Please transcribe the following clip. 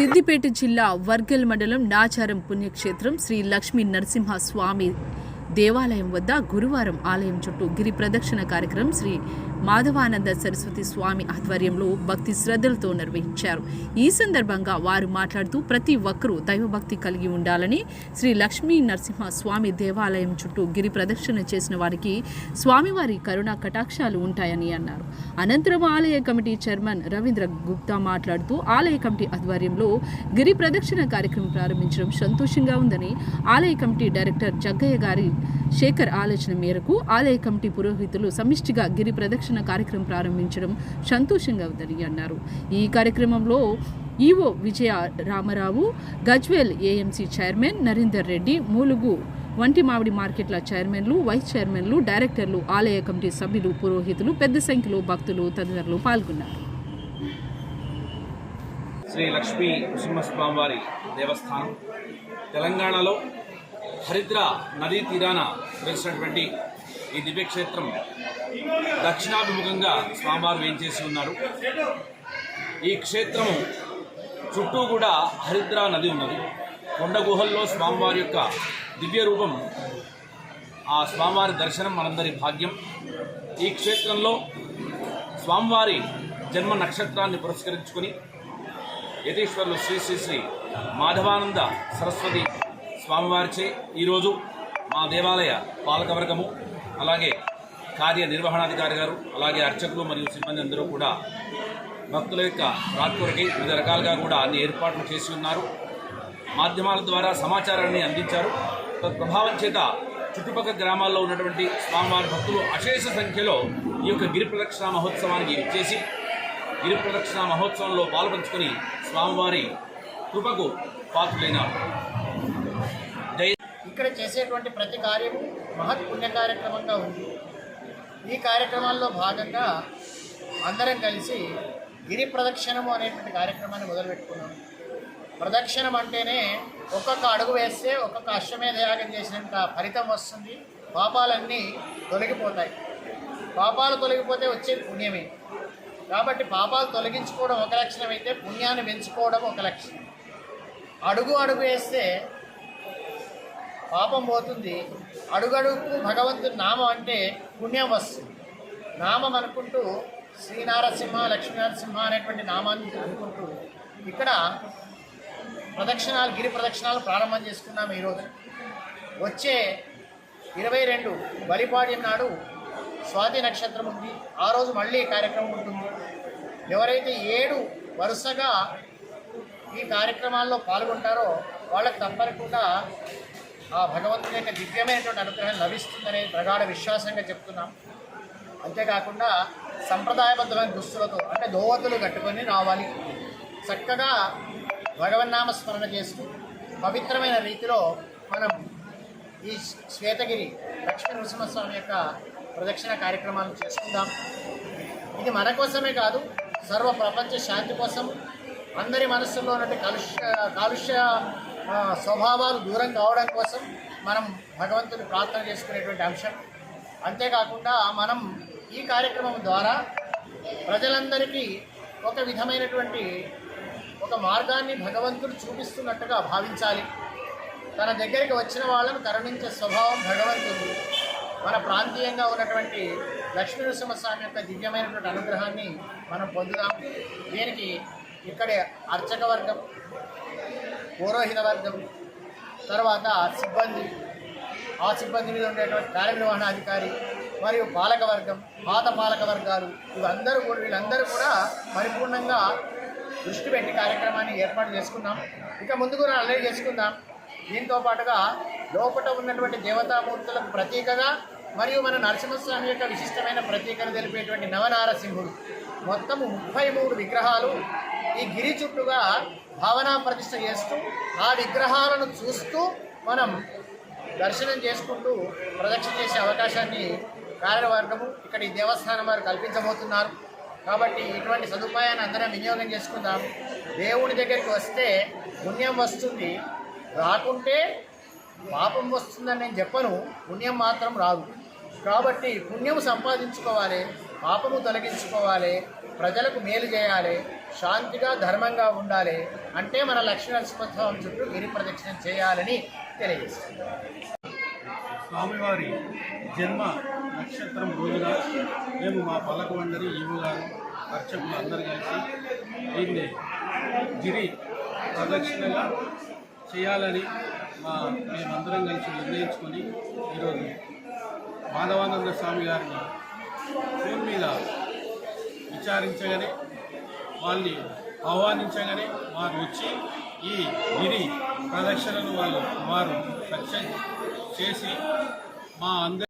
సిద్దిపేట జిల్లా వర్గల్ మండలం నాచారం పుణ్యక్షేత్రం శ్రీ లక్ష్మీ నరసింహ స్వామి దేవాలయం వద్ద గురువారం ఆలయం చుట్టూ గిరి ప్రదక్షిణ కార్యక్రమం శ్రీ మాధవానంద సరస్వతి స్వామి ఆధ్వర్యంలో భక్తి శ్రద్ధలతో నిర్వహించారు. ఈ సందర్భంగా వారు మాట్లాడుతూ ప్రతి ఒక్కరూ దైవభక్తి కలిగి ఉండాలని శ్రీ లక్ష్మీ నరసింహ స్వామి దేవాలయం చుట్టూ గిరి ప్రదక్షిణ చేసిన వారికి స్వామివారి కరుణా కటాక్షాలు ఉంటాయని అన్నారు. అనంతరం ఆలయ కమిటీ చైర్మన్ రవీంద్ర గుప్తా మాట్లాడుతూ ఆలయ కమిటీ ఆధ్వర్యంలో గిరి ప్రదక్షిణ కార్యక్రమం ప్రారంభించడం సంతోషంగా ఉందని ఆలయ కమిటీ డైరెక్టర్ జగ్గయ్య గారి శేఖర్ ఆలోచన మేరకు ఆలయ కమిటీ పురోహితులు సమిష్టిగా గిరి ప్రదక్షిణ కార్యక్రమం ప్రారంభించడం సంతోషంగా ఉందని అన్నారు. ఈ కార్యక్రమంలో EO Vijaya Ramarao Gajwel AMC chairman Narender Reddy మూలుగు వంటి మామిడి మార్కెట్ల చైర్మన్లు వైస్ చైర్మన్లు డైరెక్టర్లు ఆలయ కమిటీ సభ్యులు పురోహితులు పెద్ద సంఖ్యలో భక్తులు తదితరులు పాల్గొన్నారు. శ్రీ లక్ష్మీ నృసింహస్వామివారి దేవస్థానం తెలంగాణలో హరిద్ర నదీ తీరాన వెలిసినటువంటి ఈ దివ్యక్షేత్రం దక్షిణాభిముఖంగా స్వామివారు వేయించేసి ఉన్నారు. ఈ క్షేత్రము చుట్టూ కూడా హరిద్ర నది ఉన్నది. కొండ గుహల్లో స్వామివారి యొక్క దివ్య రూపం ఆ స్వామివారి దర్శనం మనందరి భాగ్యం. ఈ క్షేత్రంలో స్వామివారి జన్మ నక్షత్రాన్ని పురస్కరించుకొని యతీశ్వరులు శ్రీ శ్రీ శ్రీ మాధవానంద సరస్వతి స్వామివారిచే ఈరోజు మా దేవాలయ పాలకవర్గము అలాగే కార్యనిర్వహణాధికారి గారు అలాగే అర్చకులు మరియు సిబ్బంది అందరూ కూడా భక్తుల యొక్క రాత్రికి వివిధ రకాలుగా కూడా అన్ని ఏర్పాట్లు చేసి ఉన్నారు. మాధ్యమాల ద్వారా సమాచారాన్ని అందించారు. ప్రభావం చేత చుట్టుపక్కల గ్రామాల్లో ఉన్నటువంటి స్వామివారి భక్తులు అశేష సంఖ్యలో ఈ యొక్క గిరి ప్రదక్షిణ మహోత్సవానికి ఇచ్చేసి గిరి ప్రదక్షిణ మహోత్సవంలో పాల్పంచుకొని స్వామివారి కృపకు పాత్రులైనారు ఇక్కడ చేసేటువంటి ప్రతి కార్యము మహత్ పుణ్య కార్యక్రమంగా ఉంది. ఈ కార్యక్రమాల్లో భాగంగా అందరం కలిసి గిరి ప్రదక్షిణము అనేటువంటి కార్యక్రమాన్ని మొదలుపెట్టుకున్నాం. ప్రదక్షిణం అంటేనే ఒక్కొక్క అడుగు వేస్తే ఒక్కొక్క అశ్వమేధ యాగం చేసినంత ఫలితం వస్తుంది. పాపాలన్నీ తొలగిపోతాయి. పాపాలు తొలగిపోతే వచ్చేది పుణ్యమే. కాబట్టి పాపాలు తొలగించుకోవడం ఒక లక్షణం అయితే పుణ్యాన్ని పెంచుకోవడం ఒక లక్షణం. అడుగు అడుగు వేస్తే పాపం పోతుంది. అడుగడుగు భగవంతుని నామం అంటే పుణ్యం వస్తుంది. నామం అనుకుంటూ శ్రీనారసింహ లక్ష్మీనరసింహ అనేటువంటి నామాన్ని అనుకుంటూ ఇక్కడ ప్రదక్షిణాలు గిరి ప్రదక్షిణాలు ప్రారంభం చేసుకున్నాం ఈరోజు. వచ్చే ఇరవై రెండు బలిపాడి నాడు స్వాతి నక్షత్రం ఉంది. ఆ రోజు మళ్ళీ కార్యక్రమం ఉంటుంది. ఎవరైతే ఏడు వరుసగా ఈ కార్యక్రమాల్లో పాల్గొంటారో వాళ్ళకి తప్పకుండా ఆ భగవంతుని యొక్క దివ్యమైనటువంటి అనుగ్రహం లభిస్తుందనే ప్రగాఢ విశ్వాసంగా చెప్తున్నాం. అంతేకాకుండా సంప్రదాయబద్ధమైన దుస్తులతో అంటే దోవతులు కట్టుకొని రావాలి. చక్కగా భగవన్నామ స్మరణ చేస్తూ పవిత్రమైన రీతిలో మనం ఈ శ్వేతగిరి లక్ష్మీ నృసింహస్వామి యొక్క ప్రదక్షిణ కార్యక్రమాలను చేసుకుందాం. ఇది మన కోసమే కాదు సర్వ ప్రపంచ శాంతి కోసం అందరి మనస్సులో ఉన్నటువంటి కాలుష్య కాలుష్య స్వభావాలు దూరం కావడం కోసం మనం భగవంతుని ప్రార్థన చేసుకునేటువంటి అంశం. అంతేకాకుండా మనం ఈ కార్యక్రమం ద్వారా ప్రజలందరికీ ఒక విధమైనటువంటి ఒక మార్గాన్ని భగవంతుడు చూపిస్తున్నట్టుగా భావించాలి. తన దగ్గరికి వచ్చిన వాళ్ళను కరుణించే స్వభావం భగవంతుడు మన ప్రాంతీయంగా ఉన్నటువంటి లక్ష్మీ నరసింహస్వామి యొక్క దివ్యమైనటువంటి అనుగ్రహాన్ని మనం పొందుదాం. దీనికి ఇక్కడే అర్చక వర్గం పురోహిత వర్గం తర్వాత సిబ్బంది ఆ సిబ్బంది మీద ఉండేటువంటి కార్యనిర్వహణాధికారి మరియు పాలక వర్గం పాత పాలక వర్గాలు ఇవందరూ కూడా వీళ్ళందరూ కూడా పరిపూర్ణంగా దృష్టి పెట్టి కార్యక్రమాన్ని ఏర్పాటు చేసుకున్నాం. ఇక ముందు కూడా అల్లరి చేసుకుందాం. దీంతో పాటుగా లోపల ఉన్నటువంటి దేవతామూర్తులకు ప్రతీకగా మరియు మన నరసింహస్వామి యొక్క విశిష్టమైన ప్రతీకను తెలిపేటువంటి నవనారసింహుడు. మొత్తము ముప్పై మూడు విగ్రహాలు ఈ గిరి చుట్టూగా భావనా ప్రతిష్ట చేస్తూ ఆ విగ్రహాలను చూస్తూ మనం దర్శనం చేసుకుంటూ ప్రదక్షిణ చేసే అవకాశాన్ని కార్యవర్గము ఇక్కడ ఈ దేవస్థానం వారు కల్పించబోతున్నారు. కాబట్టి ఇటువంటి సదుపాయాన్ని అందరం వినియోగం చేసుకుందాం. దేవుడి దగ్గరికి వస్తే పుణ్యం వస్తుంది. రాకుంటే పాపం వస్తుందని నేను చెప్పను. పుణ్యం మాత్రం రాదు. కాబట్టి పుణ్యం సంపాదించుకోవాలి పాపము తొలగించుకోవాలి ప్రజలకు మేలు చేయాలి శాంతిగా ధర్మంగా ఉండాలి అంటే మన లక్ష్మీనరసింహోత్సవం చుట్టూ గిరి ప్రదక్షిణ చేయాలని తెలియజేస్తుంది స్వామివారి జన్మ నక్షత్రం రోజున మేము మా పల్లక వండరి ఈవు గారు అర్చకులు అందరు కలిసి దీన్ని గిరి ప్రదక్షిణగా చేయాలని మా మేమందరం కలిసి నిర్ణయించుకొని ఈరోజు మాధవానంద స్వామి గారిని ఫోన్ మీద విచారించగానే వాళ్ళని ఆహ్వానించగానే వారు వచ్చి ఈ గిరి ప్రదక్షిణను వాళ్ళు వారు సక్సెస్ చేసి మా అందరి